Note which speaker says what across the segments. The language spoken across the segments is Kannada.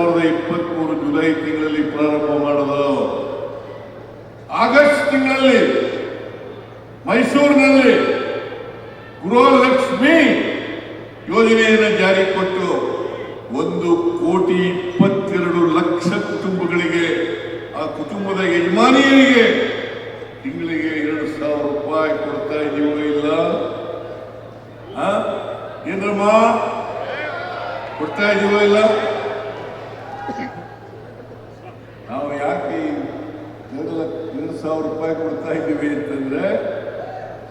Speaker 1: ಸಾವಿರದ ಇಪ್ಪತ್ಮೂರು ಜುಲೈ ತಿಂಗಳಲ್ಲಿ ಪ್ರಾರಂಭ ಮಾಡೋದು ಆಗಸ್ಟ್ ತಿಂಗಳಲ್ಲಿ ಮೈಸೂರಿನಲ್ಲಿ ಗೃಹಲಕ್ಷ್ಮಿ ಯೋಜನೆಯನ್ನು ಜಾರಿ ಕೊಟ್ಟು ಒಂದು ಕೋಟಿ ಇಪ್ಪತ್ತೆರಡು ಲಕ್ಷ ಕುಟುಂಬಗಳಿಗೆ ಆ ಕುಟುಂಬದ ಯಜಮಾನಿಯರಿಗೆ ತಿಂಗಳಿಗೆ ಎರಡು ಸಾವಿರ ರೂಪಾಯಿ ಕೊಡ್ತಾ ಇದೀವೋ ಇಲ್ಲ ಆ? ಏನ್ರಮ್ಮ ಕೊಡ್ತಾ ಇದೀವೋ ಇಲ್ಲ ನಾವು ಯಾಕೆ ಈ ಎರಡು ಲಕ್ಷ ಎರಡು ಸಾವಿರ ರೂಪಾಯಿ ಕೊಡ್ತಾ ಇದ್ದೀವಿ ಅಂತಂದ್ರೆ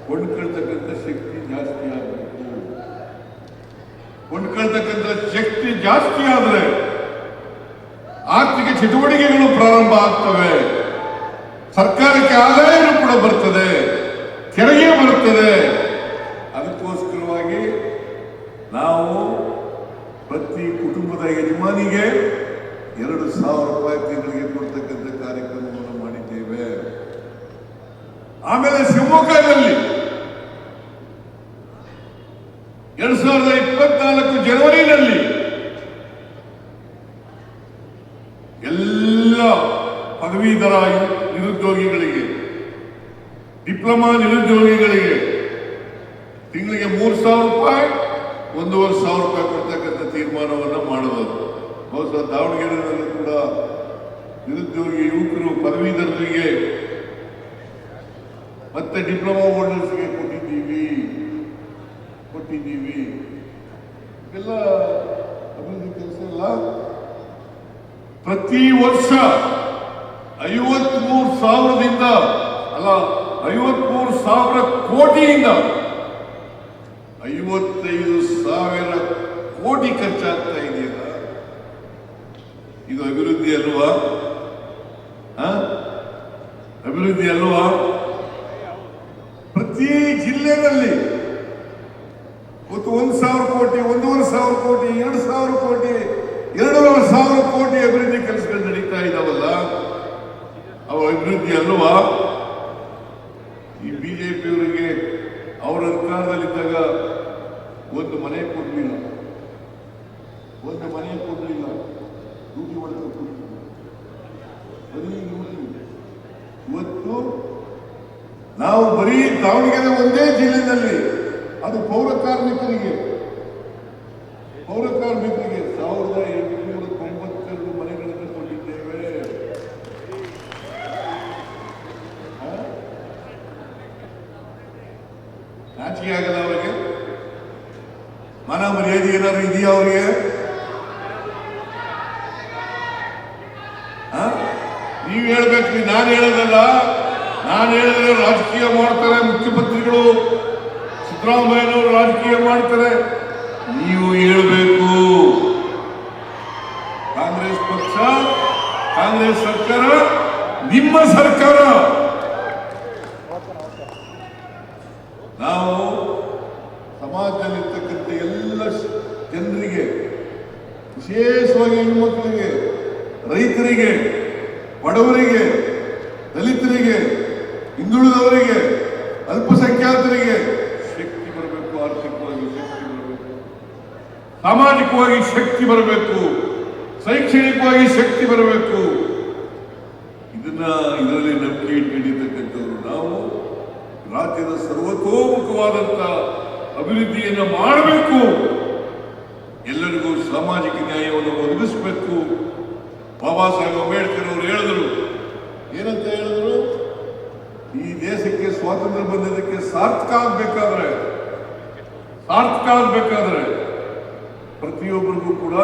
Speaker 1: ಕೊಂಡ್ಕೊಳ್ತಕ್ಕಂಥ ಶಕ್ತಿ ಜಾಸ್ತಿ ಆಗಬೇಕು ಕೊಂಡ್ಕೊಳ್ತಕ್ಕಂಥ ಶಕ್ತಿ ಜಾಸ್ತಿ ಆದ್ರೆ ಆರ್ಥಿಕ ಚಟುವಟಿಕೆಗಳು ಪ್ರಾರಂಭ ಆಗ್ತವೆ. ಸರ್ಕಾರಕ್ಕೆ ಆದಾಯನೂ ಕೂಡ ಬರ್ತದೆ. ತೆರಿಗೆ ಬರುತ್ತದೆ. ಅದಕ್ಕೋಸ್ಕರವಾಗಿ ನಾವು ಪ್ರತಿ ಕುಟುಂಬದ ಯಜಮಾನಿಗೆ ಎರಡು ಸಾವಿರ ರೂಪಾಯಿ ತಿಂಗಳಿಗೆ ಕೊಡ್ತಕ್ಕಂಥ ಕಾರ್ಯಕ್ರಮವನ್ನು ಮಾಡಿದ್ದೇವೆ. ಆಮೇಲೆ ಶಿವಮೊಗ್ಗದಲ್ಲಿ ಎರಡು ಸಾವಿರದ ಇಪ್ಪತ್ನಾಲ್ಕು ಜನವರಿನಲ್ಲಿ ಎಲ್ಲ ಪದವೀಧರ ನಿರುದ್ಯೋಗಿಗಳಿಗೆ, ಡಿಪ್ಲೊಮಾ ನಿರುದ್ಯೋಗಿಗಳಿಗೆ ತಿಂಗಳಿಗೆ ಮೂರು ಸಾವಿರ ರೂಪಾಯಿ, ಒಂದೂವರೆ ಸಾವಿರ ರೂಪಾಯಿ ಕೊಡ್ತಕ್ಕಂಥ ತೀರ್ಮಾನವನ್ನು ಮಾಡಬಹುದು ಬಹುಶಃ ದಾವಣಗೆರೆಯಲ್ಲಿ ಕೂಡ ನಿರುದ್ಯೋಗಿ ಯುವಕರು ಪದವೀಧರರಿಗೆ ಮತ್ತೆ ಡಿಪ್ಲೊಮಾ ಹೋಲ್ಡರ್ಸ್ಗೆ ಕೊಟ್ಟಿದ್ದೀವಿ. ಕೊಟ್ಟಿದ್ದೀವಿ. ಎಲ್ಲ ಅಭಿವೃದ್ಧಿ ಕೆಲಸ ಎಲ್ಲ ಪ್ರತಿ ವರ್ಷ ಐವತ್ಮೂರು ಸಾವಿರದಿಂದ, ಅಲ್ಲ, ಐವತ್ಮೂರು ಸಾವಿರ ಕೋಟಿಯಿಂದ, ಐವತ್ತೈದು ಸಾವಿರ ಕೋಟಿ ಖರ್ಚಾಗ್ತಾ ಇದೆಯಲ್ಲ? ಇದು ಅಭಿವೃದ್ಧಿ ಅಲ್ವಾ? ಅಭಿವೃದ್ಧಿ ಅಲ್ವಾ? ಪ್ರತಿ ಜಿಲ್ಲೆಯಲ್ಲಿ ಒಂದು ಸಾವಿರ ಕೋಟಿ, ಒಂದೂವರೆ ಸಾವಿರ ಕೋಟಿ, ಎರಡು ಸಾವಿರ ಕೋಟಿ, ಎರಡೂವರೆ ಸಾವಿರ ಕೋಟಿ ಅಭಿವೃದ್ಧಿ ಕೆಲಸಗಳು ನಡೀತಾ ಇದಾವಲ್ಲ ಅವ ಅಭಿವೃದ್ಧಿ ಅಲ್ವಾ ಈ ಬಿಜೆಪಿಯವರಿಗೆ ಅವರ ಅಧಿಕಾರದಲ್ಲಿದ್ದಾಗ ಒಂದು ಮನೆ ಕೊಡಲಿಲ್ಲ ಒಂದು ಮನೆ ಕೊಡಲಿಲ್ಲ ಡ್ಯೂಟಿ ಹೊಡೆದು ಕೊಡಲಿಲ್ಲ ಬರೀ ಡ್ಯೂಟಿ ಇವತ್ತು ನಾವು ಬರೀ ದಾವಣಗೆರೆ ಒಂದೇ ಜಿಲ್ಲೆಯಲ್ಲಿ ಅದು ಪೌರ ಕಾರ್ಮಿಕರಿಗೆ ಪೌರ ಕಾರ್ಮಿಕರಿಗೆ ಸಾವಿರದ ಎಂಟುನೂರ ತೊಂಬತ್ತೆರಡು ಮನೆಗಳನ್ನು ಕೊಟ್ಟಿದ್ದೇವೆ ಆ? ನಾಚಿಕೆ ಆಗಲ್ಲ ಅವರಿಗೆ ಮನ ಮರ್ಯಾದೆ ಏನಾದ್ರು ಇದೆಯಾ ಅವರಿಗೆ ನೀವು ಹೇಳ್ಬೇಕ್ರಿ ನಾನು ಹೇಳೋದಲ್ಲ. ನಾನು ಹೇಳಿದ್ರೆ ರಾಜಕೀಯ ಮಾಡ್ತಾರೆ ಮುಖ್ಯಮಂತ್ರಿಗಳು. ಸಿದ್ದರಾಮಯ್ಯನವರು ರಾಜಕೀಯ ಮಾಡ್ತಾರೆ. ನೀವು ಹೇಳಬೇಕು. ಕಾಂಗ್ರೆಸ್ ಪಕ್ಷ, ಕಾಂಗ್ರೆಸ್ ಸರ್ಕಾರ, ನಿಮ್ಮ ಸರ್ಕಾರ. ನಾವು ಸಮಾಜದಲ್ಲಿರ್ತಕ್ಕಂಥ ವಿಶೇಷವಾಗಿ ಹೆಣ್ಮಕ್ಳಿಗೆ ರೈತರಿಗೆ, ಬಡವರಿಗೆ, ದಲಿತರಿಗೆ, ಹಿಂದುಳಿದವರಿಗೆ, ಅಲ್ಪಸಂಖ್ಯಾತರಿಗೆ ಶಕ್ತಿ ಬರಬೇಕು ಆರ್ಥಿಕವಾಗಿ ಶಕ್ತಿ ಬರಬೇಕು, ಸಾಮಾಜಿಕವಾಗಿ ಶಕ್ತಿ ಬರಬೇಕು, ಶೈಕ್ಷಣಿಕವಾಗಿ ಶಕ್ತಿ ಬರಬೇಕು. ಇದನ್ನ ಇದರಲ್ಲಿ ನಂಬಿಕೆ ಇಟ್ಕೊಂಡಿರ್ತಕ್ಕಂಥವ್ರು ನಾವು, ರಾಜ್ಯದ ಸರ್ವತೋಮುಖವಾದಂತ ಅಭಿವೃದ್ಧಿಯನ್ನು ಮಾಡಬೇಕು. ಎಲ್ಲರಿಗೂ ಸಾಮಾಜಿಕ ನ್ಯಾಯವನ್ನು ಒದಗಿಸಬೇಕು. ಬಾಬಾ ಸಾಹೇಬ್ ಅಂಬೇಡ್ಕರ್ ಅವರು ಹೇಳಿದರು. ಏನಂತ ಹೇಳಿದ್ರು? ಈ ದೇಶಕ್ಕೆ ಸ್ವಾತಂತ್ರ್ಯ ಬಂದಿದ್ದಕ್ಕೆ ಸಾರ್ಥಕ ಆಗ್ಬೇಕಾದ್ರೆ ಸಾರ್ಥಕ ಆಗ್ಬೇಕಾದ್ರೆ ಪ್ರತಿಯೊಬ್ಬರಿಗೂ ಕೂಡ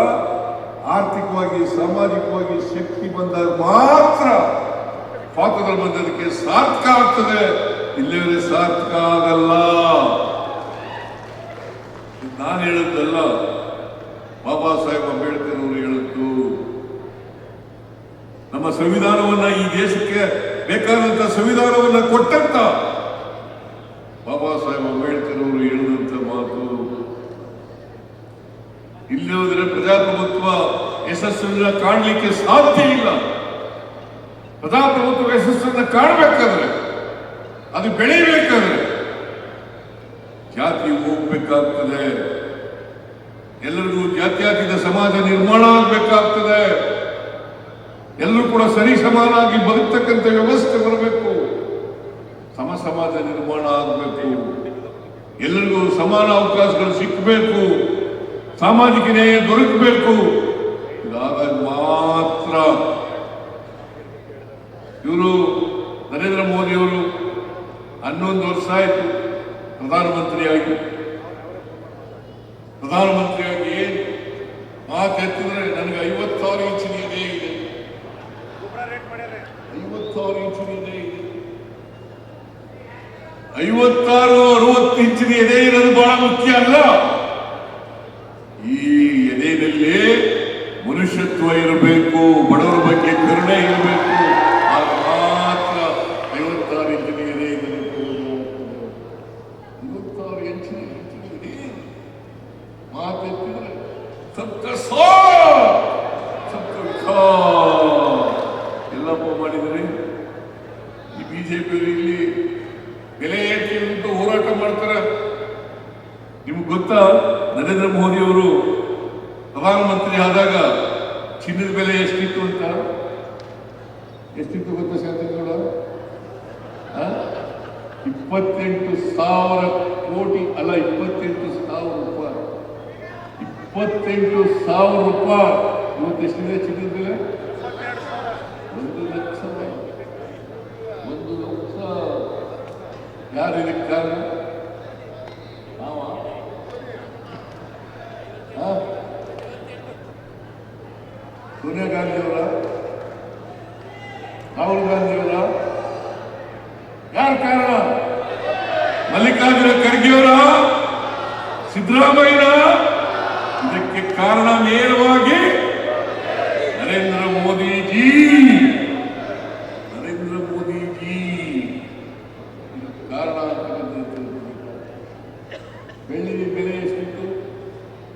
Speaker 1: ಆರ್ಥಿಕವಾಗಿ, ಸಾಮಾಜಿಕವಾಗಿ ಶಕ್ತಿ ಬಂದಾಗ ಮಾತ್ರ ಸ್ವಾತಂತ್ರ್ಯ ಬಂದಿದ್ದಕ್ಕೆ ಸಾರ್ಥಕ ಆಗ್ತದೆ. ಇಲ್ಲಿವರೆ ಸಾರ್ಥಕ ಆಗಲ್ಲ. ನಾನು ಹೇಳಿದ್ದಲ್ಲ ಬಾಬಾ ಸಾಹೇಬ್ ಅಂಬೇಡ್ಕರ್ ಅವರು ಹೇಳಿದ್ದು, ನಮ್ಮ ಸಂವಿಧಾನವನ್ನ ಈ ದೇಶಕ್ಕೆ ಬೇಕಾದಂತ ಸಂವಿಧಾನವನ್ನ ಕೊಟ್ಟಂತ ಬಾಬಾ ಸಾಹೇಬ್ ಅಂಬೇಡ್ಕರ್ ಅವರು ಹೇಳಿದಂತ ಮಾತು. ಇಲ್ಲದ್ರೆ ಪ್ರಜಾಪ್ರಭುತ್ವ ಯಶಸ್ಸನ್ನ ಕಾಣಲಿಕ್ಕೆ ಸಾಧ್ಯ ಇಲ್ಲ. ಪ್ರಜಾಪ್ರಭುತ್ವ ಯಶಸ್ಸನ್ನ ಕಾಣಬೇಕಾದ್ರೆ, ಅದು ಬೆಳೆಯಬೇಕಾದ್ರೆ ಜಾತಿ ಹೋಗ್ಬೇಕಾಗ್ತದೆ. ಎಲ್ಲರಿಗೂ ಜಾತ್ಯತೀತ ಸಮಾಜ ನಿರ್ಮಾಣ ಆಗಬೇಕಾಗ್ತದೆ. ಕೂಡ ಸರಿ ಸಮಾನಾಗಿ ಬದುಕ್ತಕ್ಕಂಥ ವ್ಯವಸ್ಥೆ ಬರಬೇಕು. ಸಮ ಸಮಾಜ ನಿರ್ಮಾಣ ಆಗಬೇಕು. ಎಲ್ಲರಿಗೂ ಸಮಾನ ಅವಕಾಶಗಳು ಸಿಕ್ಕಬೇಕು ಸಾಮಾಜಿಕ ನ್ಯಾಯ ದೊರಕಬೇಕು. ಇದಾದಾಗ ಮಾತ್ರ. ಇವರು ನರೇಂದ್ರ ಮೋದಿಯವರು ಹನ್ನೊಂದು ವರ್ಷ ಆಯಿತು. ಪ್ರಧಾನಮಂತ್ರಿಯಾಗಿ ಪ್ರಧಾನಮಂತ್ರಿಯಾಗಿ ಏನು ಮಾತು ಎತ್ತಿದ್ರೆ ನನಗೆ ಐವತ್ತು ಸಾವಿರ ಇಂಚಿನ ಇದೆ. ಇದೆ ಐವತ್ತು ಸಾವಿರ ಇಂಚಿನ ಇದೆ. ಇದೆ ಐವತ್ತಾರು, ಅರವತ್ತು ಇಂಚಿನ ಎದೆ ಇರೋದು ಬಹಳ ಮುಖ್ಯ ಅಲ್ಲ ಈ ಎದೆಯಲ್ಲಿ ಮನುಷ್ಯತ್ವ ಇರಬೇಕು ಬಡವರ ಬಗ್ಗೆ ಕರುಣೆ ಇರಬೇಕು ಆಗ ಮಾತ್ರ ಐವತ್ತಾರು ಇಂಚಿನ ಎದೆ ಇರಬೇಕು ಐವತ್ತಾರು ಇಂಚಿನ ಇಂಚಿನ ಎದೆ ಮಾತೆತ್ತಿದ್ರೆ ಸಪ್ತ ಸಪ್ತ ವಿಕಾಸ್ ಎಲ್ಲಪ್ಪ ಮಾಡಿದರೆ ಈ ಬಿಜೆಪಿಯವರು ಇಲ್ಲಿ ಬೆಲೆ ಏರಿಕೆ ವಿರುದ್ಧ ಹೋರಾಟ ಮಾಡ್ತಾರೆ. ನಿಮ್ಗೆ ಗೊತ್ತಾ, ನರೇಂದ್ರ ಮೋದಿ ಅವರು ಪ್ರಧಾನಮಂತ್ರಿ ಆದಾಗ ಚಿನ್ನದ ಬೆಲೆ ಎಷ್ಟಿತ್ತು ಅಂತ? ಎಷ್ಟಿತ್ತು ಗೊತ್ತಾ ಶಾಂತಿಗೌಡ? ಇಪ್ಪತ್ತೆಂಟು ಸಾವಿರ ಕೋಟಿ ಅಲ್ಲ, ಇಪ್ಪತ್ತೆಂಟು ಸಾವಿರ ರೂಪಾಯಿ. ಇಪ್ಪತ್ತೆಂಟು ಸಾವಿರ ರೂಪಾಯಿ. ಇವತ್ತು ಎಷ್ಟಿದೆ ಚಿನ್ನದ ಬೆಲೆ ಒಂದು ಲಕ್ಷ ಒಂದು ಲಕ್ಷ ಯಾರು ಇದಕ್ಕೆ ಕಾರಣ ನಾವ? ಸೋನಿಯಾ ಗಾಂಧಿ ಅವರ? ರಾಹುಲ್ ಗಾಂಧಿ ಅವರ? ಯಾರು ಕಾರಣ? ಮಲ್ಲಿಕಾರ್ಜುನ ಖರ್ಗೆ ಅವರ? ಸಿದ್ದರಾಮಯ್ಯನ ಇದಕ್ಕೆ ಕಾರಣ ನೇರವಾಗಿ ನರೇಂದ್ರ ಮೋದಿಜಿ ನರೇಂದ್ರ ಮೋದಿಜಿ ಇದಕ್ಕೆ ಕಾರಣ ಅಂತಕ್ಕಂಥದ್ದು ಬೆಳ್ಳಿ ಬೆಲೆ ಎಷ್ಟಿತ್ತು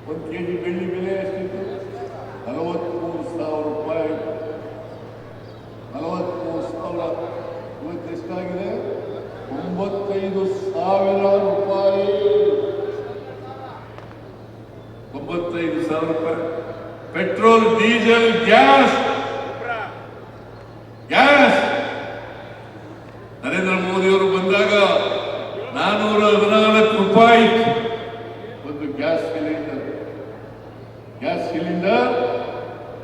Speaker 1: ಒಂದು ಕೆ ಜಿ ಬೆಳ್ಳಿ ಬೆಲೆ ಎಷ್ಟಿತ್ತು ನಲವತ್ಮೂರು ಸಾವಿರ ರೂಪಾಯಿ ನಲವತ್ಮೂರು ಸಾವಿರ ಇವತ್ತು ಎಷ್ಟಾಗಿದೆ ಒಂಬತ್ತೈದು ಸಾವಿರ ರೂಪಾಯಿ ಒಂಬತ್ತೈದು ಸಾವಿರ ರೂಪಾಯಿ petrol diesel gas gas Narendra ಮೋದಿಯವರು ಬಂದಾಗ ನಾನೂರ ಹದಿನಾಲ್ಕು ರೂಪಾಯಿ ಒಂದು ಗ್ಯಾಸ್ ಸಿಲಿಂಡರ್ ಗ್ಯಾಸ್ ಸಿಲಿಂಡರ್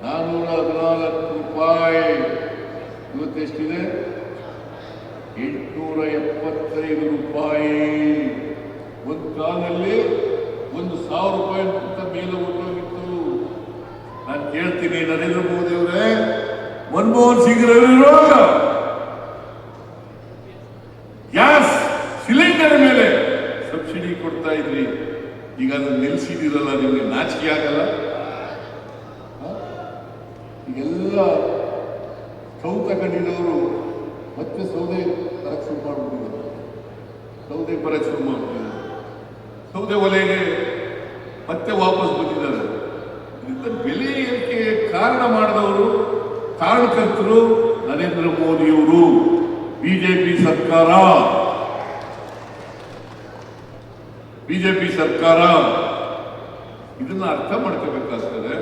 Speaker 1: ನಾನೂರ ಹದಿನಾಲ್ಕು ರೂಪಾಯಿ ಇವತ್ತು ಎಷ್ಟಿದೆ ಎಂಟುನೂರ ಎಪ್ಪತ್ತೈದು ರೂಪಾಯಿ ಒಂದು ಕಾಲದಲ್ಲಿ ಒಂದು ಸಾವಿರ ರೂಪಾಯಿಗಿಂತ ಮೇಲೆ ಹೊರಟೋಗಿತ್ತು ನಾನು ಕೇಳ್ತೀನಿ ನರೇಂದ್ರ ಮೋದಿ ಅವರೇ ಮನಮೋಹನ್ ಸಿಂಗ್ ಇರುವಾಗ ಗ್ಯಾಸ್ ಸಿಲಿಂಡರ್ ಮೇಲೆ ಸಬ್ಸಿಡಿ ಕೊಡ್ತಾ ಇದ್ರಿ ಈಗ ಅದನ್ನ ನಿಲ್ಸಿದಿರಲ್ಲ ನಿಮಗೆ ನಾಚಿಕೆ ಆಗಲ್ಲ ಹ? ಈಗೆಲ್ಲ ಸ್ಟವ್ ತಗೊಂಡಿರೋರು ಮತ್ತೆ ಸೌದೆ ಬರಕ್ಕೆ ಶುರು ಮಾಡ್ಬಿಟ್ಟಿದ್ದಾರೆ ಸೌದೆ ಬರಕ್ಕೆ ಶುರು ಸೌದೆ ಒಲೆಗೆ ಮತ್ತೆ ವಾಪಸ್ ಬಂದಿದ್ದಾರೆ. ಇದರಿಂದ ಬೆಲೆ ಏರಿಕೆ ಕಾರಣ ಮಾಡಿದವರು ಕಾರಣಕರ್ತರು ನರೇಂದ್ರ ಮೋದಿಯವರು. ಬಿಜೆಪಿ ಸರ್ಕಾರ. ಬಿಜೆಪಿ ಸರ್ಕಾರ. ಇದನ್ನ ಅರ್ಥ ಮಾಡ್ಕೋಬೇಕಾಗ್ತದೆ.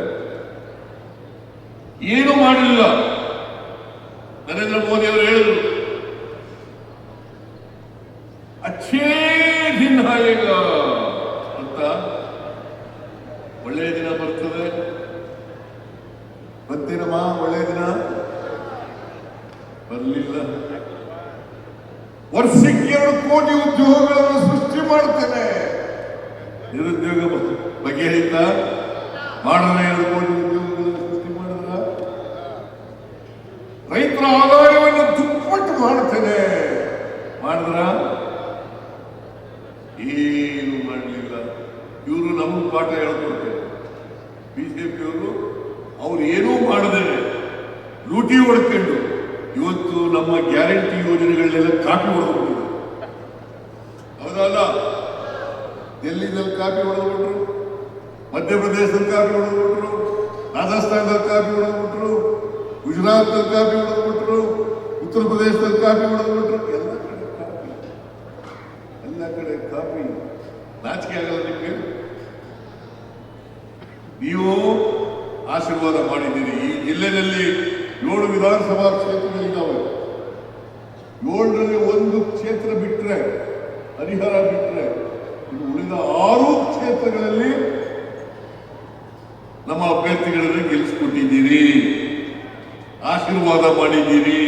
Speaker 1: ಏನು ಮಾಡಲಿಲ್ಲ ನರೇಂದ್ರ ಮೋದಿ ಅವರು ಹೇಳಿದ್ರು ಅಚ್ಚೇ ದಿನ ಆಯೇಗ ಅಂತ ಒಳ್ಳೆಯ ದಿನ ಬರ್ತದೆ ಬಂತೇನಮ್ಮ ಒಳ್ಳೆಯ ದಿನ ಬರಲಿಲ್ಲ ವರ್ಷಕ್ಕೆ ಎರಡು ಕೋಟಿ ಉದ್ಯೋಗಗಳನ್ನು ಸೃಷ್ಟಿ ಮಾಡ್ತೇನೆ. ನಿರುದ್ಯೋಗ ಬಗೆಹರಿತ ಮಾಡೋಣ ಎರಡು ಕೋಟಿ ಉದ್ಯೋಗಗಳನ್ನು ಸೃಷ್ಟಿ ಮಾಡಿದ್ರ? ರೈತರ ಆದಾಯವನ್ನು ದುಪ್ಪಟ್ಟು ಮಾಡ್ತೇನೆ. ಮಾಡಿದ್ರ? ಏನು ಮಾಡಲಿಲ್ಲ. ಇವರು ನಮಗೆ ಪಾಠ ಹೇಳ್ಕೊಡ್ತಾರೆ ಬಿಜೆಪಿಯವರು ಅವ್ರು ಏನೂ ಮಾಡದೇ ಲೂಟಿ ಹೊಡ್ಕೊಂಡು ನಮ್ಮ ಗ್ಯಾರಂಟಿ ಯೋಜನೆಗಳನ್ನೆಲ್ಲ ಕಾಪಿ ಹೊಡೆದ್ಬಿಟ್ಟಿದ್ದಾರೆ ಹೌದಲ್ಲ? ಡೆಲ್ಲಿನಲ್ಲಿ ಕಾಪಿ ಹೊಡೆದ್ಬಿಟ್ರು? ಮಧ್ಯಪ್ರದೇಶದಲ್ಲಿ ಕಾಪಿ ಹೊಡೆದ್ಬಿಟ್ರು? ರಾಜಸ್ಥಾನದಲ್ಲಿ ಕಾಪಿ ಹೊಡೆದ್ಬಿಟ್ರು? ಗುಜರಾತ್ನಲ್ಲಿ ಕಾಪಿ ಹೊಡೆದ್ಬಿಟ್ರು? ಉತ್ತರ ಪ್ರದೇಶದಲ್ಲಿ ಕಾಪಿ ಹೊಡೆದ್ಬಿಟ್ರು? ಎಲ್ಲ ಕಡೆ ಕಾಪಿ. ಎಲ್ಲ ಕಡೆ ಕಾಪಿ. ನಾಚಿಕೆ ಆಗಲ್ಲ ನಿಮಗೆ? ನೀವು ಆಶೀರ್ವಾದ ಮಾಡಿದ್ದೀರಿ. ಈ ಜಿಲ್ಲೆಯಲ್ಲಿ ಏಳು ವಿಧಾನಸಭಾ ಕ್ಷೇತ್ರಗಳಿದ್ದಾವೆ ಏಳರಲ್ಲಿ ಒಂದು ಕ್ಷೇತ್ರ ಬಿಟ್ಟರೆ ಹರಿಹರ ಬಿಟ್ಟರೆ ಇನ್ನು ಉಳಿದ ಆರು ಕ್ಷೇತ್ರಗಳಲ್ಲಿ ನಮ್ಮ ಅಭ್ಯರ್ಥಿಗಳನ್ನು ಗೆಲ್ಲಿಸ್ಕೊಟ್ಟಿದ್ದೀರಿ. ಆಶೀರ್ವಾದ ಮಾಡಿದ್ದೀರಿ.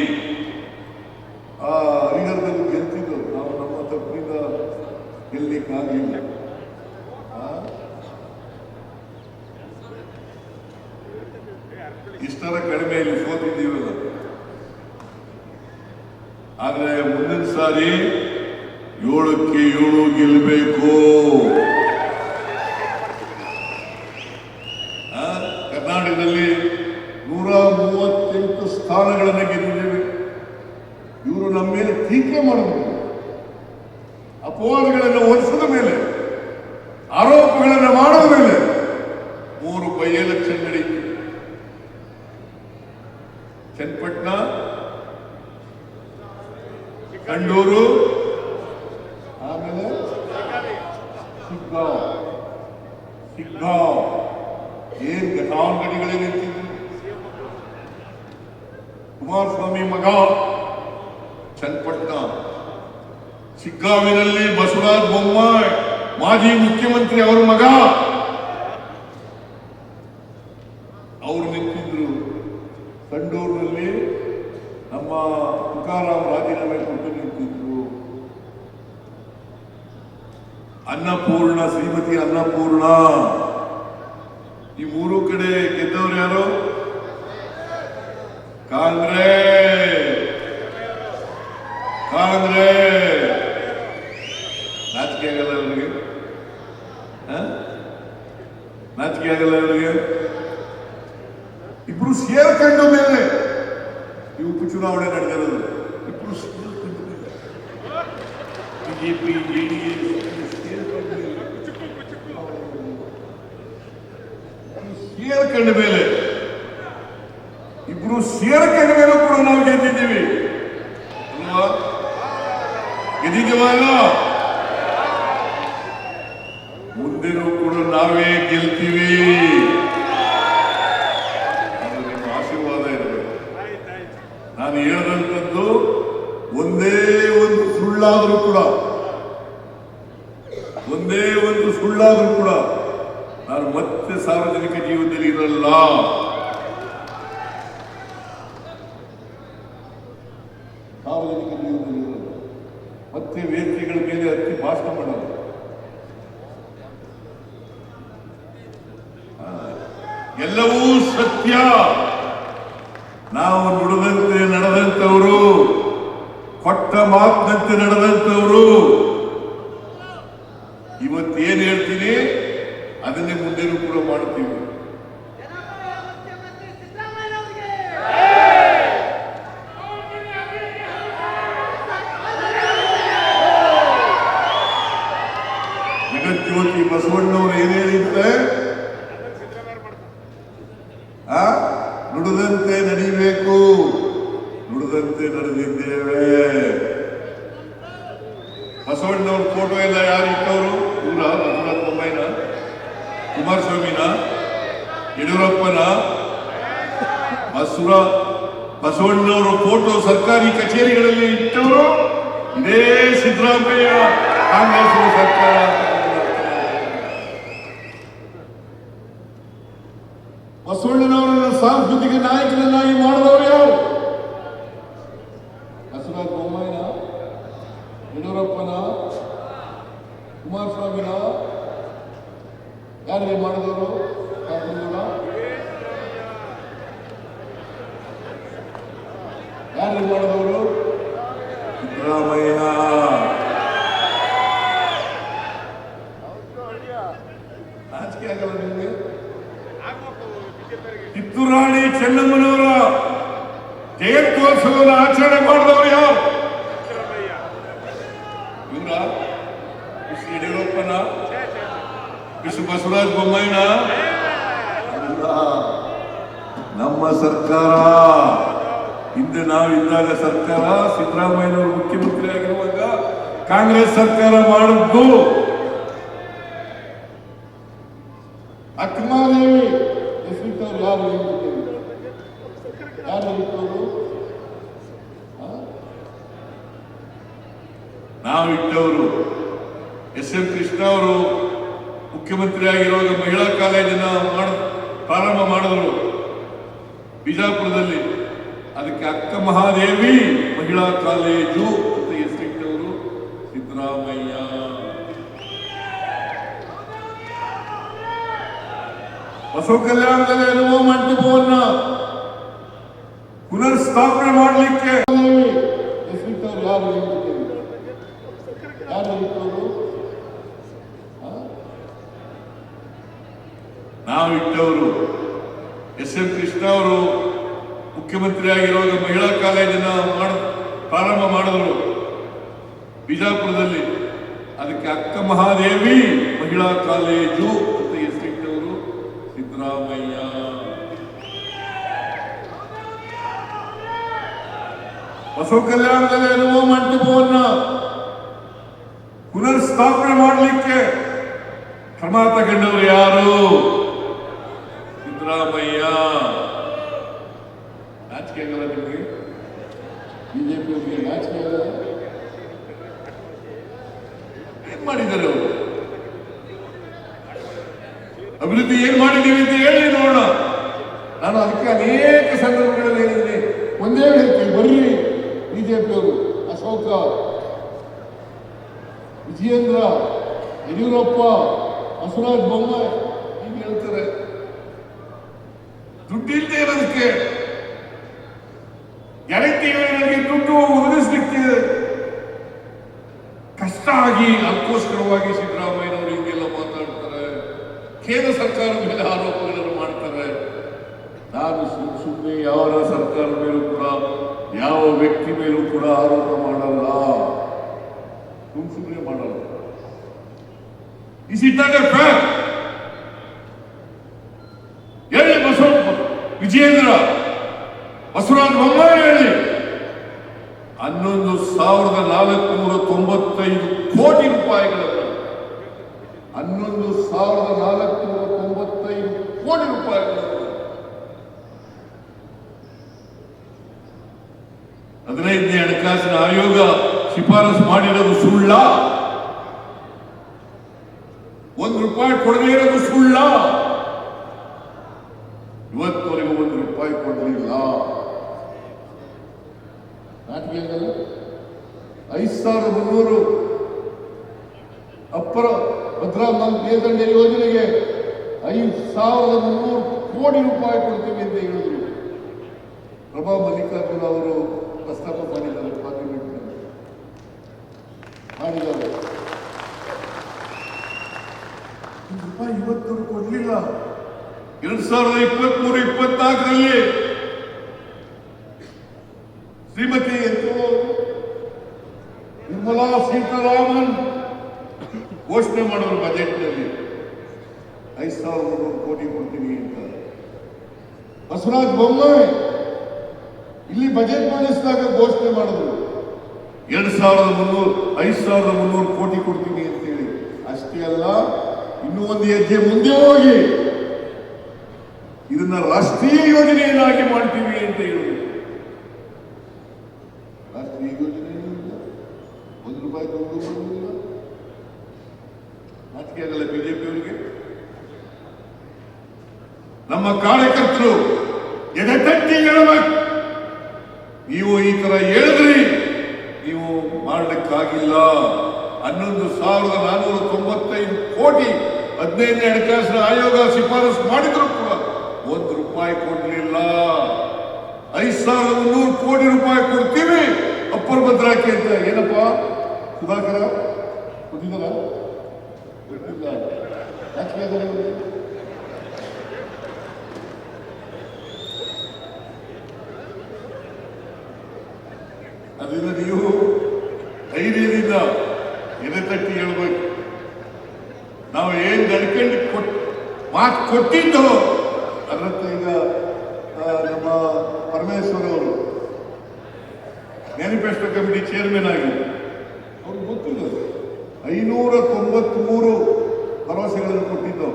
Speaker 1: ಆದ್ರೆ ಮುಂದಿನ ಸಾರಿ ಏಳಕ್ಕೆ ಏಳು ಗೆಲ್ಲಬೇಕು. ಕರ್ನಾಟಕದಲ್ಲಿ ನೂರ ಮೂವತ್ತೆಂಟು ಸ್ಥಾನಗಳನ್ನು ಗೆದ್ದಿದ್ದೇವೆ ಇವರು ನಮ್ಮ ಮೇಲೆ ಟೀಕೆ ಮಾಡಬಹುದು ಅಪವಾದಗಳನ್ನು ಹೊರಿಸಿದ ಮೇಲೆ ಆರೋಪಗಳನ್ನು ಮಾಡದ ಮೇಲೆ ಮೂರು ಬೈ ಎಲೆಕ್ಷನ್ ನಡೆಯಿತು ಚನ್ನಪಟ್ಟಣ ಕಂಡೂರು ಆಮೇಲೆ ಸಿಗ್ಗಾಂವ್ ಸಿಗ್ಗಾಂವ್ ಏನ್ ಘಟಾನುಘಟಿಗಳೇ ನಿಂತಿದ್ರು ಕುಮಾರಸ್ವಾಮಿ ಮಗ ಚನ್ನಪಟ್ಟಣ ಸಿಗ್ಗಾವಿನಲ್ಲಿ ಬಸವರಾಜ ಬೊಮ್ಮಾಯಿ ಮಾಜಿ ಮುಖ್ಯಮಂತ್ರಿ ಅವರ ಮಗ ಅವರು ನಿಂತಿದ್ರು ಸಂಡೂರಿನಲ್ಲಿ ನಮ್ಮ ತುಕಾರಾಮ್ ರಾಜೀನಾಮೆ ಕೊಟ್ಟು ನಿಂತಿದ್ರು ಅನ್ನಪೂರ್ಣ ಶ್ರೀಮತಿ ಅನ್ನಪೂರ್ಣ ಈ ಮೂರು ಕಡೆ ಗೆದ್ದವ್ರು ಯಾರು ಕಾಂಗ್ರೆಸ್ ಕಾಂಗ್ರೆಸ್ ನಾಚಿಕೆ ಆಗಲ್ಲ ಅವರಿಗೆ ನಾಚಿಕೆ ಆಗಲ್ಲ ಅವರಿಗೆ ಇಬ್ರು ಸೇರ್ಕೊಂಡ ಮೇಲೆ ಈ ಉಪಚುನಾವಣೆ ನಡೆದಿರೋದು ಇಬ್ರು ಸೇರ್ಕೊಂಡ ಮೇಲೆ ಬಿಜೆಪಿ ಜೆಡಿಎಸ್ ಸೇರ್ಕೊಂಡ ಮೇಲೆ ಇಬ್ರು ಸೇರ್ಕೊಂಡ ಮೇಲೂ ಕೂಡ ನಾವು ಗೆದ್ದಿದ್ದೀವಿ ಅಲ್ವಾ ಗೆದ್ದಿದ್ದೀವಲ್ಲ ಮುಂದೆನೂ ಕೂಡ ನಾವೇ ಗೆಲ್ತೀವಿ ಅದು ನಿಮ್ಮ ಆಶೀರ್ವಾದ ಇರಬೇಕು ನಾನು ಹೇಳಿದಂಥದ್ದು ಒಂದೇ ಒಂದು ಸುಳ್ಳಾದರೂ ಕೂಡ ಒಂದೇ ಒಂದು ಸುಳ್ಳಾದರೂ ಕೂಡ ನಾನು ಮತ್ತೆ ಸಾರ್ವಜನಿಕ ಜೀವನದಲ್ಲಿ ಇರಲ್ಲ ಸಾರ್ವಜನಿಕ ಜೀವನದಲ್ಲಿ ಇರಲ್ಲ ಮತ್ತೆ ವೇದಿಕೆಗಳ ಮೇಲೆ ಹತ್ತಿ ಭಾಷಣ ಮಾಡೋದು. ಎಲ್ಲವೂ ಸತ್ಯ. ನಾವು ನುಡಿದಂತೆ ನಡೆದಂತವರು ಕೊಟ್ಟ ಮಾತಿನಂತೆ ನಡೆದಂತವರು ಇವತ್ತೇನು ಹೇಳ್ತೀನಿ ಅದನ್ನೇ ಮುಂದೆನೂ ಕೂಡ ಮಾಡ್ತೀವಿ
Speaker 2: ಮುಖ್ಯಮಂತ್ರಿ ಸಿದ್ದರಾಮಯ್ಯ
Speaker 1: ಜಗಜ್ಯೋತಿ ಬಸವಣ್ಣವರು ಏನ್ ಹೇಳಿದ್ರೆ ಆ ನುಡಿದಂತೆ ನಡಿಬೇಕು ನುಡಿದಂತೆ ನಡೆದಿದ್ದೇವೆ ಬಸವಣ್ಣವ್ರ ಫೋಟೋ ಎಲ್ಲ ಯಾರು ಇಟ್ಟವರು? ಇವರ ಮಂಜುನಾಥ ಬೊಮ್ಮಾಯಿನ ಕುಮಾರಸ್ವಾಮಿನ? ಯಡಿಯೂರಪ್ಪನ? ಬಸವ ಬಸವಣ್ಣವರ ಫೋಟೋ ಸರ್ಕಾರಿ ಕಚೇರಿಗಳಲ್ಲಿ ಇಟ್ಟವರು? ಇದೇ ಸಿದ್ದರಾಮಯ್ಯ ಕಾಂಗ್ರೆಸ್ ಸರ್ಕಾರ ಬಸವಣ್ಣನವರನ್ನ ಸಾಂಸ್ಕೃತಿಕ ನಾಯಕರನ್ನಾಗಿ ಮಾಡಿದವರು ಯಾರು ಬಸವರಾಜ ಬೊಮ್ಮಾಯಿನ ಯಡಿಯೂರಪ್ಪನ ಕುಮಾರಸ್ವಾಮಿನ ಯಾರಿಗೆ ಮಾಡಿದವರು ಕಾಂಗ್ರೆಸ್ನವರ? ಯಾರಿಗೆ ಮಾಡಿದವರು ಸಿದ್ದರಾಮಯ್ಯ ನಾಚಿಕೆ ಆಗಲ್ಲ ನಿಮಗೆ ಕಿತ್ತೂರಾಣಿ ಚೆನ್ನಮ್ಮನವರ ಜಯಂತ್ಯೋತ್ಸವದ ಆಚರಣೆ ಮಾಡಿದವರು ಯಾರು? ಇವರ? ಕೃಷ್ಣ ಯಡಿಯೂರಪ್ಪನ? ಕೃಷ್ಣ ಬಸವರಾಜ ಬೊಮ್ಮಾಯಿನ. ನಮ್ಮ ಸರ್ಕಾರ ಹಿಂದೆ ನಾವಿದ್ದಾಗ ಸರ್ಕಾರ ಸಿದ್ದರಾಮಯ್ಯನವರು ಮುಖ್ಯಮಂತ್ರಿ ಆಗಿರುವಾಗ ಕಾಂಗ್ರೆಸ್ ಸರ್ಕಾರ ಮಾಡಿದ್ದು. ಅಕ್ಮಾದೇವಿ ಹೆಸರಿಟ್ಟವ್ರು ಯಾರು ಯಾರು ನಾವು ಇಟ್ಟವರು ಎಸ್ ಎಂ ಕೃಷ್ಣ ಅವರು ಮುಖ್ಯಮಂತ್ರಿ ಆಗಿರುವಾಗ ಮಹಿಳಾ ಕಾಲೇಜನ್ನ ಮಾಡ ಪ್ರಾರಂಭ ಮಾಡಿದ್ರು. ಬಿಜಾಪುರದಲ್ಲಿ. ಅದಕ್ಕೆ ಅಕ್ಕ ಮಹಾದೇವಿ ಮಹಿಳಾ ಕಾಲೇಜು ಅಂತ ಹೆಸರಿಟ್ಟವರು ಸಿದ್ದರಾಮಯ್ಯ. ಬಸವ ಕಲ್ಯಾಣದಲ್ಲಿ ಅನುಭವ ಮಂಟಪವನ್ನ ಪುನರ್ ಸ್ಥಾಪನೆ ಮಾಡಲಿಕ್ಕೆ ಹೆಸರಿಟ್ಟವರು ಯಾರು ಯಾರು ಇಟ್ಟವರು ನಾವು ಇಟ್ಟವರು ಎಸ್ ಎಂ ಕೃಷ್ಣ ಅವರು. ಮುಖ್ಯಮಂತ್ರಿ ಆಗಿರುವಾಗ ಮಹಿಳಾ ಕಾಲೇಜನ್ನು ಮಾಡ ಪ್ರಾರಂಭ ಮಾಡಿದ್ರು. ಬಿಜಾಪುರದಲ್ಲಿ. ಅದಕ್ಕೆ ಅಕ್ಕ ಮಹಾದೇವಿ ಮಹಿಳಾ ಕಾಲೇಜು ಅಂತ ಹೆಸರಿಟ್ಟವರು ಸಿದ್ದರಾಮಯ್ಯ. ಬಸವ ಕಲ್ಯಾಣದಲ್ಲಿ ಅನುಭವ ಮಂಟಪವನ್ನ ಪುನರ್ ಸ್ಥಾಪನೆ ಮಾಡಲಿಕ್ಕೆ ಕ್ರಮ ತಗೊಂಡವರು ಯಾರು? ಸಿದ್ದರಾಮಯ್ಯ. ಆಗಲ್ಲ ನಿಮಗೆ ಬಿಜೆಪಿಯವರಿಗೆ ನಾಚಿಕೆ ಆಗಲ್ಲ ಅಭಿವೃದ್ಧಿ ಏನ್ ಮಾಡಿದ್ದೀವಿ ಅಂತ ಹೇಳಿ ನೋಡೋಣ. ನಾನು ಅದಕ್ಕೆ ಅನೇಕ ಸಂದರ್ಭಗಳಲ್ಲಿ ಹೇಳಿದ್ದೀನಿ. ಒಂದೇ ಹೇಳ್ತೀನಿ, ಬರ್ರಿ ಬಿಜೆಪಿಯವರು ಅಶೋಕ, ವಿಜಯೇಂದ್ರ, ಯಡಿಯೂರಪ್ಪ, ಬಸವರಾಜ್ ಬೊಮ್ಮಾಯಿ ಹೀಗೆ ಹೇಳ್ತಾರೆ. ದುಡ್ಡಿಲ್ಲದೆ ಇರೋದಕ್ಕೆ ಗ್ಯಾರಂಟಿ ನನಗೆ ದುಡ್ಡು ಒದಗಿಸ್ಲಿಕ್ಕೆ ಕಷ್ಟ ಆಗಿ ಅದಕ್ಕೋಸ್ಕರವಾಗಿ ಸಿದ್ದರಾಮಯ್ಯನವರು ಹಿಂಗೆಲ್ಲ ಮಾತಾಡ್ತಾರೆ. ಕೇಂದ್ರ ಸರ್ಕಾರದ ಮೇಲೆ ಆರೋಪಗಳನ್ನು ಮಾಡ್ತಾರೆ. ನಾನು ಸುಮ್ ಸುಮ್ಮನೆ ಯಾವ ಸರ್ಕಾರ ಮೇಲೂ ಕೂಡ, ಯಾವ ವ್ಯಕ್ತಿ ಮೇಲೂ ಕೂಡ ಆರೋಪ ಮಾಡಲ್ಲ. ಸುಮ್ ಸುಮ್ಮನೆ ಮಾಡಲ್ಲ. Is it fact Basava Vijayendra, Basavaraj Bommai ಹನ್ನೊಂದು ಸಾವಿರದ ನಾಲ್ಕುನೂರ ತೊಂಬತ್ತೈದು ಕೋಟಿ ರೂಪಾಯಿಗಳು ಹನ್ನೊಂದು ಸಾವಿರದ ನಾಲ್ಕುನೂರ ತೊಂಬತ್ತೈದು ಕೋಟಿ ರೂಪಾಯಿಗಳ ಹದಿನೈದನೇ ಹಣಕಾಸಿನ ಆಯೋಗ ಶಿಫಾರಸು ಮಾಡಿರೋದು ಸುಳ್ಳ ಒಂದು ರೂಪಾಯಿ ಕೊಡದೇ ಇರೋದು ಸುಳ್ಳ ಇವತ್ತವರೆಗೂ ಒಂದು ರೂಪಾಯಿ ಕೊಡಲಿಲ್ಲ ನಾಟಿಕೆಯಲ್ಲಿ ಐದು ಸಾವಿರದ ಮುನ್ನೂರು ಅಪ್ಪರ ಭದ್ರಾ ಮೇಲ್ದಂಡ ಯೋಜನೆಗೆ ಐದು ಸಾವಿರದ ಮುನ್ನೂರು ಕೋಟಿ ರೂಪಾಯಿ ಕೊಡ್ತೀವಿ ಅಂತ ಹೇಳಿದ್ರು ಪ್ರಭಾ ಮಲ್ಲಿಕಾರ್ಜುನ ಅವರು ಪ್ರಸ್ತಾಪ ಮಾಡಿದ್ದಾರೆ ಪಾರ್ಲಿಮೆಂಟ್ನಲ್ಲಿ ಮಾಡಿದ್ದಾರೆ ಒಂದು ರೂಪಾಯಿ ಇವತ್ತವರು ಕೊಡಲಿಲ್ಲ. ಎರಡ್ ಸಾವಿರದ ಇಪ್ಪತ್ಮೂರು, ಇಪ್ಪತ್ನಾಲ್ಕರಲ್ಲಿ ಶ್ರೀಮತಿ ನಿರ್ಮಲಾ ಸೀತಾರಾಮನ್ ಘೋಷಣೆ ಮಾಡೋರು ಬಜೆಟ್ನಲ್ಲಿ ಐದು ಸಾವಿರದ ಮುನ್ನೂರು ಕೋಟಿ ಕೊಡ್ತೀನಿ ಅಂತ. ಬಸವರಾಜ ಬೊಮ್ಮಾಯಿ ಇಲ್ಲಿ ಬಜೆಟ್ ಮಂಡಿಸಿದಾಗ ಘೋಷಣೆ ಮಾಡಿದ್ರು. ಎರಡು ಸಾವಿರದ ಮುನ್ನೂರು, ಐದು ಸಾವಿರದ ಮುನ್ನೂರು ಕೋಟಿ ಕೊಡ್ತೀನಿ ಅಂತೇಳಿ. ಅಷ್ಟೇ ಅಲ್ಲ ಇನ್ನೂ ಒಂದು ಹೆಜ್ಜೆ ಮುಂದೆ ಹೋಗಿ. ಇದನ್ನ ರಾಷ್ಟ್ರೀಯ ಯೋಜನೆಯನ್ನಾಗಿ ಮಾಡ್ತೀವಿ ಅಂತ ಹೇಳಿದ್ರು ರಾಷ್ಟ್ರೀಯ ಯೋಜನೆ ಒಂದು ರೂಪಾಯಿ ದುಡ್ಡು ನಾಚಿಕೆ ಆಗಲ್ಲ ಬಿಜೆಪಿಯವರಿಗೆ ನಮ್ಮ ಕಾರ್ಯಕರ್ತರು ಎಡತಟ್ಟಿ ತಟ್ಟಿ ಹೇಳಬೇಕು. ನೀವು ಈ ತರ ಹೇಳಿದ್ರಿ, ನೀವು ಮಾಡಲಿಕ್ಕಾಗಿಲ್ಲ. ಹನ್ನೊಂದು ಸಾವಿರದ ನಾನ್ನೂರ ತೊಂಬತ್ತೈದು ಕೋಟಿ ಹದಿನೈದನೇ ಹಣಕಾಸಿನ ಆಯೋಗ ಶಿಫಾರಸು ಮಾಡಿದ್ರು ಕೂಡ ಒಂದು ರೂಪಾಯಿ ಕೊಡಲಿಲ್ಲ. ಐದು ಸಾವಿರದ ನೂರು ಕೋಟಿ ರೂಪಾಯಿ ಕೊಡ್ತೀವಿ ಅಪ್ಪರ್ ಭದ್ರಾಕಿ ಅಂತ. ಏನಪ್ಪ? ಸುಧಾಕರ? ಅದರಿಂದ ನೀವು ಧೈರ್ಯದಿಂದ ಎದೆ ತಟ್ಟಿ ಹೇಳ್ಬೇಕು. ನಾವು ಏನ್ ನಡ್ಕೊಂಡು ಕೊಟ್, ಮಾತು ಕೊಟ್ಟಿದ್ದು. ಅದರಂತೆ ಈಗ ನಮ್ಮ ಪರಮೇಶ್ವರ್ ಅವರು ಮ್ಯಾನಿಫೆಸ್ಟೋ ಕಮಿಟಿ ಚೇರ್ಮನ್ ಆಗಿ. ಅವ್ರಿಗೆ ಗೊತ್ತಿಲ್ಲ ಐನೂರ ತೊಂಬತ್ಮೂರು ಭರವಸೆಗಳನ್ನು ಕೊಟ್ಟಿದ್ದು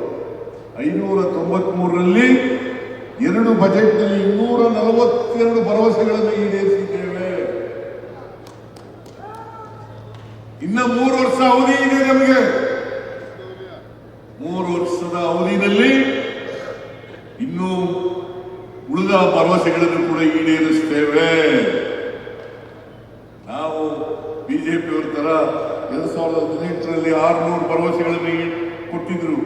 Speaker 1: ಐನೂರ ತೊಂಬತ್ಮೂರರಲ್ಲಿ ಎರಡು ಬಜೆಟ್ನಲ್ಲಿ ಇನ್ನೂರ ನಲವತ್ತೆರಡು ಭರವಸೆಗಳನ್ನು ಈಡೇರಿಸಿದ್ದೇವೆ. ಇನ್ನ ಮೂರು ವರ್ಷ ಅವಧಿ ಇದೆ ನಮಗೆ ಮೂರು ವರ್ಷದ ಅವಧಿಯಲ್ಲಿ ಇನ್ನೂ ಉಳಿದ ಭರವಸೆಗಳನ್ನು ಕೂಡ ಈಡೇರಿಸ್ತೇವೆ ನಾವು ಬಿಜೆಪಿಯವ್ರ ತರ ಎರಡ್ ಸಾವಿರದ ಹದಿನೆಂಟರಲ್ಲಿ ಆರ್ನೂರು ಭರವಸೆಗಳನ್ನು ಮೇಲೆ ಕೊಟ್ಟಿದ್ರು.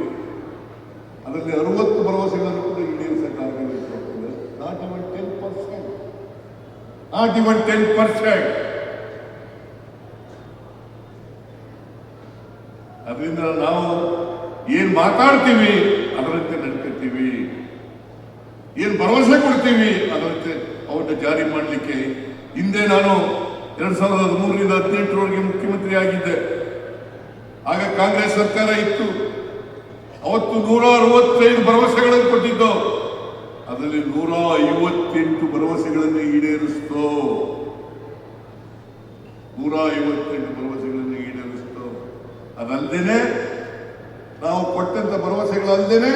Speaker 1: ಅದರಲ್ಲಿ ಅರವತ್ತು ಭರವಸೆಗಳನ್ನು ಕೂಡ ಈಡೇರಿಸಕ್ಕಾಗಲಿಲ್ಲ not even ten percent not even ten percent ಅದರಿಂದ ನಾವು ಏನ್ ಮಾತಾಡ್ತೀವಿ, ಅದರಂತೆ ನಡ್ಕೊತೀವಿ. ಏನ್ ಭರವಸೆ ಕೊಡ್ತೀವಿ, ಅದರಂತೆ ಅವನ್ನ ಜಾರಿ ಮಾಡಲಿಕ್ಕೆ ಹಿಂದೆ ನಾನು ಎರಡ್ ಸಾವಿರದ ಹದಿಮೂರರಿಂದ ಹದಿನೆಂಟರವರೆಗೆ ಮುಖ್ಯಮಂತ್ರಿ ಆಗಿದ್ದೆ ಆಗ ಕಾಂಗ್ರೆಸ್ ಸರ್ಕಾರ ಇತ್ತು. ಅವತ್ತು ನೂರ ಅರವತ್ತೈದು ಭರವಸೆಗಳನ್ನು ಕೊಟ್ಟಿದ್ದು ಅದರಲ್ಲಿ ನೂರ ಐವತ್ತೆಂಟು ಭರವಸೆಗಳನ್ನು ಈಡೇರಿಸ್ತೋ. ನೂರ ಐವತ್ತೆಂಟು ಭರವಸೆಗಳನ್ನು ಈಡೇರಿಸ್ತೋ. ಅದಲ್ಲದೆ ನಾವು ಕೊಟ್ಟಂತ ಭರವಸೆಗಳಲ್ಲದೆ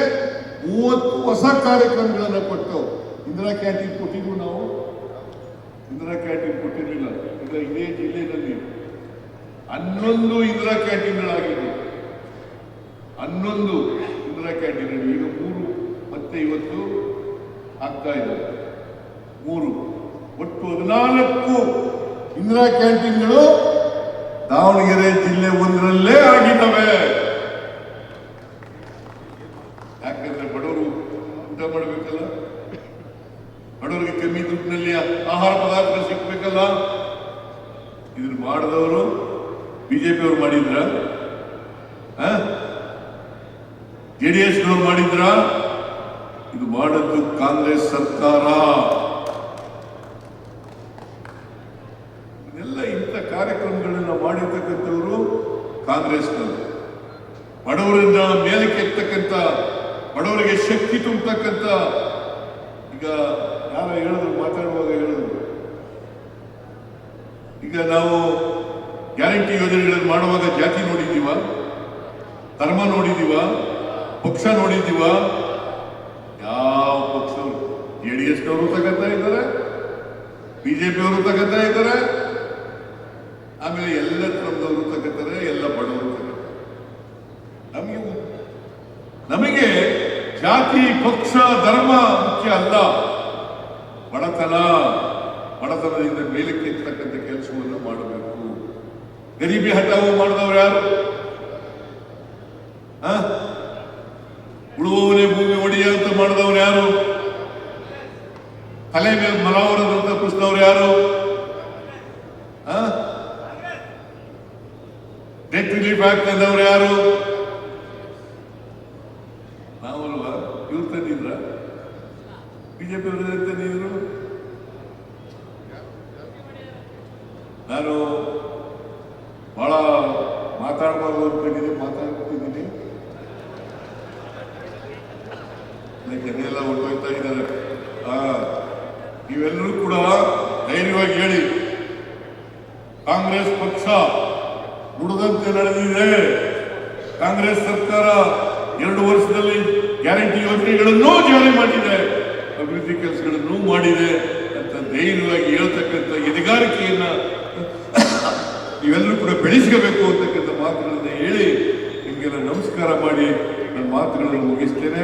Speaker 1: ಮೂವತ್ತು ಹೊಸ ಕಾರ್ಯಕ್ರಮಗಳನ್ನು ಕೊಟ್ಟು, ಇಂದಿರಾ ಕ್ಯಾಂಟೀನ್ ಕೊಟ್ಟಿದ್ವು ನಾವು. ಇಂದಿರಾ ಕ್ಯಾಂಟೀನ್ ಕೊಟ್ಟಿರಲಿಲ್ಲ. ಈಗ ಇದೇ ಜಿಲ್ಲೆಯಲ್ಲಿ ಹನ್ನೊಂದು ಇಂದಿರಾ ಕ್ಯಾಂಟೀನ್ಗಳಾಗಿವೆ. ಹನ್ನೊಂದು ಇಂದಿರಾ ಕ್ಯಾಂಟೀನ್ ಈಗ ಮೂರು, ಮತ್ತೆ ಇವತ್ತು ಆಗ್ತಾ ಇದೆ. ಮೂರು, ಒಟ್ಟು ಹದಿನಾಲ್ಕು ಇಂದಿರಾ ಕ್ಯಾಂಟೀನ್ಗಳು ದಾವಣಗೆರೆ ಜಿಲ್ಲೆ ಒಂದರಲ್ಲೇ ಆಗಿದ್ದಾವೆ ಯಾಕಂದ್ರೆ ಬಡವರು ಊಟ ಮಾಡಬೇಕಲ್ಲ ಬಡವರಿಗೆ ಕಮ್ಮಿ ದುಡ್ಡಿನಲ್ಲಿ ಆಹಾರ ಪದಾರ್ಥಗಳು ಸಿಗ್ಬೇಕಲ್ಲ ಇದನ್ನ ಮಾಡಿದವರು ಬಿಜೆಪಿ ಅವರು ಮಾಡಿದ್ರ? ಜೆ ಡಿ ಎಸ್ ಮಾಡಿದ್ರ? ಇದು ಮಾಡದ್ದು ಕಾಂಗ್ರೆಸ್ ಸರ್ಕಾರ. ಇದೆಲ್ಲ ಇಂಥ ಕಾರ್ಯಕ್ರಮಗಳನ್ನ ಮಾಡಿರ್ತಕ್ಕಂಥವರು ಕಾಂಗ್ರೆಸ್ನವರು. ಬಡವರಿಂದ ಮೇಲಕ್ಕೆ ಎತ್ತಕ್ಕಂಥ, ಬಡವರಿಗೆ ಶಕ್ತಿ ತುಂಬತಕ್ಕಂಥ, ಈಗ ಯಾರ ಹೇಳಿದ್ರು, ಮಾತಾಡುವಾಗ ಹೇಳಿದ್ರು. ಈಗ ನಾವು ಗ್ಯಾರಂಟಿ ಯೋಜನೆಗಳನ್ನು ಮಾಡುವಾಗ ಜಾತಿ ನೋಡಿದ್ದೀವ? ಧರ್ಮ ನೋಡಿದ್ದೀವ? ಪಕ್ಷ ನೋಡಿದ್ದೀವ? ಯಾವ ಪಕ್ಷವರು ಜೆ ಡಿ ಎಸ್ನವರು ತಗತಾ ಇದ್ದಾರೆ? ಬಿಜೆಪಿಯವರು ತಗತಾ ಇದ್ದಾರೆ? ಆಮೇಲೆ ಎಲ್ಲ ಧರ್ಮದವರು ತಗತಾರೆ, ಎಲ್ಲ ಬಡವರು ತಗತಾರೆ. ನಮಗೆ ನಮಗೆ ಜಾತಿ, ಪಕ್ಷ, ಧರ್ಮ ಮುಖ್ಯ ಅಲ್ಲ. ಬಡತನ, ಬಡತನದಿಂದ ಮೇಲಕ್ಕೆ ಇರ್ತಕ್ಕಂಥ ಕೆಲಸವನ್ನು ಮಾಡಬೇಕು. ಗರೀಬಿ ಹಠಾವು ಮಾಡಿದವರು ಯಾರು? ಜನರೆಲ್ಲ ಹೊರಟೋಗ್ತಾ ಇದ್ದಾರೆ. ನೀವೆಲ್ಲರೂ ಕೂಡ ಧೈರ್ಯವಾಗಿ ಹೇಳಿ. ಕಾಂಗ್ರೆಸ್ ಪಕ್ಷ ನುಡಿದಂತೆ ನಡೆದಿದೆ. ಕಾಂಗ್ರೆಸ್ ಸರ್ಕಾರ ಎರಡು ವರ್ಷದಲ್ಲಿ ಗ್ಯಾರಂಟಿ ಯೋಜನೆಗಳನ್ನು ಜಾರಿ ಮಾಡಿದೆ. ಅಭಿವೃದ್ಧಿ ಕೆಲಸಗಳನ್ನು ಮಾಡಿದೆ ಅಂತ ಧೈರ್ಯವಾಗಿ ಹೇಳ್ತಕ್ಕಂಥ ಎದೆಗಾರಿಕೆಯನ್ನ ನೀವೆಲ್ಲರೂ ಕೂಡ ಬೆಳೆಸ್ಕೋಬೇಕು ಅಂತಕ್ಕಂಥ ಮಾತುಗಳನ್ನು ಹೇಳಿ ನಿಮಗೆಲ್ಲ ನಮಸ್ಕಾರ ಮಾಡಿ. ನನ್ನ ಮಾತುಗಳನ್ನು ಮುಗಿಸ್ತೇನೆ.